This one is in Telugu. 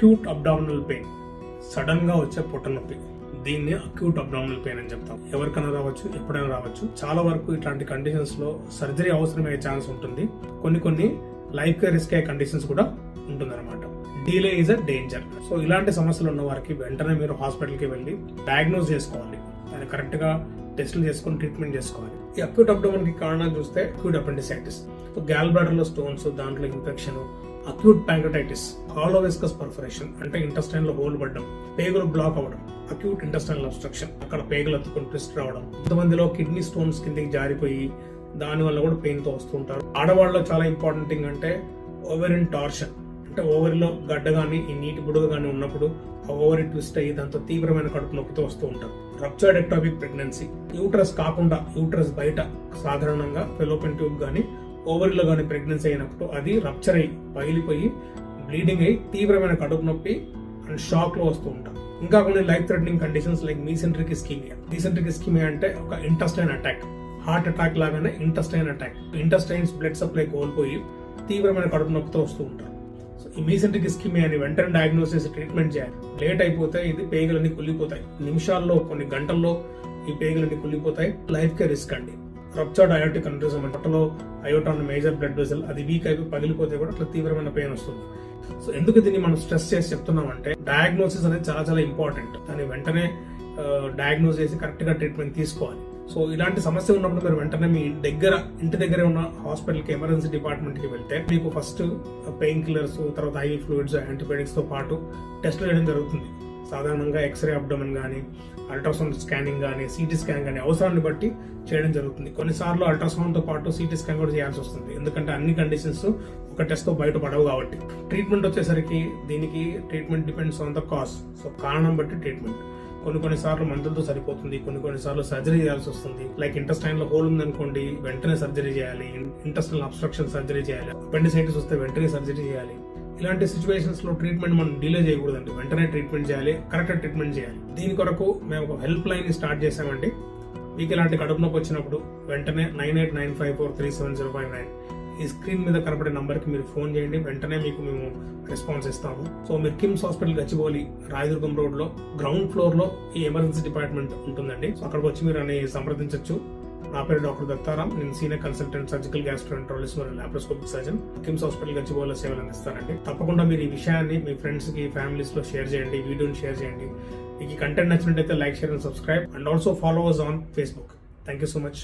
అక్యూట్ అబ్డామినల్ పెయిన్ సడన్గా వచ్చే పొట్ట నొప్పి. దీన్ని అక్యూట్ అబ్డామినల్ పెయిన్ అని చెప్తాం. ఎవరికైనా రావచ్చు ఎప్పుడైనా రావచ్చు. చాలా వరకు ఇట్లాంటి కండిషన్స్లో సర్జరీ అవసరమయ్యే ఛాన్స్ ఉంటుంది. కొన్ని కొన్ని లైఫ్ రిస్క్ అయ్యే కండిషన్స్ కూడా ఉంటుందన్నమాట. Delay is a danger so ఇలాంటి సమస్యలు ఉన్న వారికి వెంటనే మీరు హాస్పిటల్కి వెళ్ళి డయాగ్నోస్ చేసుకోవాలి. దాన్ని కరెక్ట్గా టెస్టులు చేసుకొని ట్రీట్మెంట్ చేసుకోవాలి. ఈ అక్యూట్ అబ్డోమన్కి కారణాలు చూస్తే అక్యూట్ అపెండిసైటిస్ గ్యాల్ బ్లాడర్లో స్టోన్స్ దాంట్లో infection acute pancreatitis hollow viscus perforation అంటే ఇంటెస్టైన్లో హోల్ పడడం పేగులు బ్లాక్ అవ్వడం అక్యూట్ ఇంటెస్టైనల్ అబ్స్ట్రక్షన్ అక్కడ పేగులు అత్తుకొని ట్విస్ట్ రావడం. కొంతమందిలో కిడ్నీ స్టోన్స్ కిందకి జారిపోయి దాని వల్ల కూడా పెయిన్తో వస్తుంటారు. ఆడవాళ్ళలో చాలా ఇంపార్టెంట్ థింగ్ అంటే ఓవెరిన్ టార్షన్ అంటే ఓవరిలో గడ్డ కానీ ఈ నీటి బుడగ కానీ ఉన్నప్పుడు ఆ ఓవరి ట్విస్ట్ అయ్యి దాంతో తీవ్రమైన కడుపు నొప్పితో వస్తూ ఉంటారు. రప్చర్డ్ ఎక్టాపిక్ ప్రెగ్నెన్సీ యూట్రస్ కాకుండా యూట్రస్ బయట సాధారణంగా ఫెలోపెన్ ట్యూబ్ కానీ ఓవరిలో కానీ ప్రెగ్నెన్సీ అయినప్పుడు అది రప్చర్ అయ్యి పగిలిపోయి బ్లీడింగ్ అయ్యి తీవ్రమైన కడుపు నొప్పి అండ్ షాక్లో వస్తూ ఉంటారు. ఇంకా కొన్ని life threatening conditions like mesenteric ischemia mesenteric ischemia అంటే ఒక ఇంటస్టైన్ అటాక్ హార్ట్ అటాక్ లాగానే intestine attack intestines blood supply కోల్పోయి తీవ్రమైన కడుపు నొప్పితో వస్తూ ఉంటారు. సో ఈ ఇస్కిమియా అని వెంటనే డయాగ్నోస్ చేసి ట్రీట్మెంట్ చేయాలి. లేట్ అయిపోతే ఇది పేగులన్నీ కుళ్ళిపోతాయి. నిమిషాల్లో కొన్ని గంటల్లో ఈ పేగులన్నీ కుళ్ళిపోతాయి. లైఫ్ కే రిస్క్ అండి. రప్చర్డ్ అయోటిక్ అన్రిజం పొట్టలో అయోటాన్ మేజర్ బ్లడ్ వెసల్ అది వీక్ అయిపోయి పగిలిపోతే కూడా అట్లా తీవ్రమైన పెయిన్ వస్తుంది. సో ఎందుకు దీన్ని మనం స్ట్రెస్ చేసి చెప్తున్నామంటే డయాగ్నోసిస్ అనేది చాలా చాలా ఇంపార్టెంట్ దాన్ని వెంటనే uh, డయాగ్నోస్ చేసి కరెక్ట్గా ట్రీట్మెంట్ తీసుకోవాలి. సో ఇలాంటి సమస్య ఉన్నప్పుడు మీరు వెంటనే మీ దగ్గర ఇంటి దగ్గరే ఉన్న హాస్పిటల్కి ఎమర్జెన్సీ డిపార్ట్మెంట్కి వెళ్తే మీకు ఫస్ట్ పెయిన్ కిల్లర్స్ తర్వాత ఐవి ఫ్లూయిడ్స్ యాంటీబయాటిక్స్తో పాటు టెస్ట్లు చేయడం జరుగుతుంది. సాధారణంగా ఎక్స్రే అబ్డమన్ కానీ అల్ట్రాసౌండ్ స్కానింగ్ కానీ సిటీ స్కాన్ కానీ అవసరాన్ని బట్టి చేయడం జరుగుతుంది. కొన్నిసార్లు అల్ట్రాసౌండ్తో పాటు సిటీ స్కాన్ కూడా చేయాల్సి వస్తుంది. ఎందుకంటే అన్ని కండిషన్స్ ఒక టెస్ట్తో బయట బయటపడవు కాబట్టి. ట్రీట్మెంట్ వచ్చేసరికి దీనికి treatment depends on the cause so కారణం బట్టి ట్రీట్మెంట్ కొన్ని కొన్ని సార్లు మందులతో సరిపోతుంది కొన్ని కొన్ని సార్లు సర్జరీ చేయాల్సి వస్తుంది. లైక్ ఇంటెస్టైన్లో హోల్ ఉందనుకోండి వెంటనే సర్జరీ చేయాలి. ఇంటెస్టైనల్ అబ్స్ట్రక్షన్ సర్జరీ చేయాలి. అపెండిసైటిస్ వస్తే వెంటనే సర్జరీ చేయాలి. ఇలాంటి సిచ్యువేషన్స్లో ట్రీట్మెంట్ మనం డిలే చేయకూడదండి. వెంటనే ట్రీట్మెంట్ చేయాలి కరెక్ట్ ట్రీట్మెంట్ చేయాలి. దీని కొరకు మేము ఒక హెల్ప్ లైన్ స్టార్ట్ చేసామండి మీకు ఇలాంటి కడుపు నొప్పి వచ్చినప్పుడు వెంటనే nine eight nine five four three seven zero five nine ఈ స్క్రీన్ మీద కనపడే నంబర్కి మీరు ఫోన్ చేయండి. వెంటనే మీకు మేము రెస్పాన్స్ ఇస్తాము. సో మీరు కిమ్స్ హాస్పిటల్ గచ్చిబౌలి రాయదుర్గం రోడ్లో గ్రౌండ్ ఫ్లోర్లో ఈ ఎమర్జెన్సీ డిపార్ట్మెంట్ ఉంటుందండి. సో అక్కడికి వచ్చి మీరు అని సంప్రదించవచ్చు నా పేరు డాక్టర్ దత్తారాం. నేను సీనియర్ కన్సల్టెంట్ సర్జికల్ గ్యాస్ట్రోఎంట్రాలజిస్ట్ మరియు లాప్రోస్కోపిక్ సర్జన్. కిమ్స్ హాస్పిటల్ గచ్చిబౌలిలో సేవలు అందిస్తానండి. తప్పకుండా మీరు ఈ విషయాన్ని మీ ఫ్రెండ్స్కి ఫ్యామిలీస్లో షేర్ చేయండి. వీడియోని షేర్ చేయండి. మీకు ఈ కంటెంట్ నచ్చినట్టయితే like share and subscribe. And also follow us on Facebook. Thank you so much.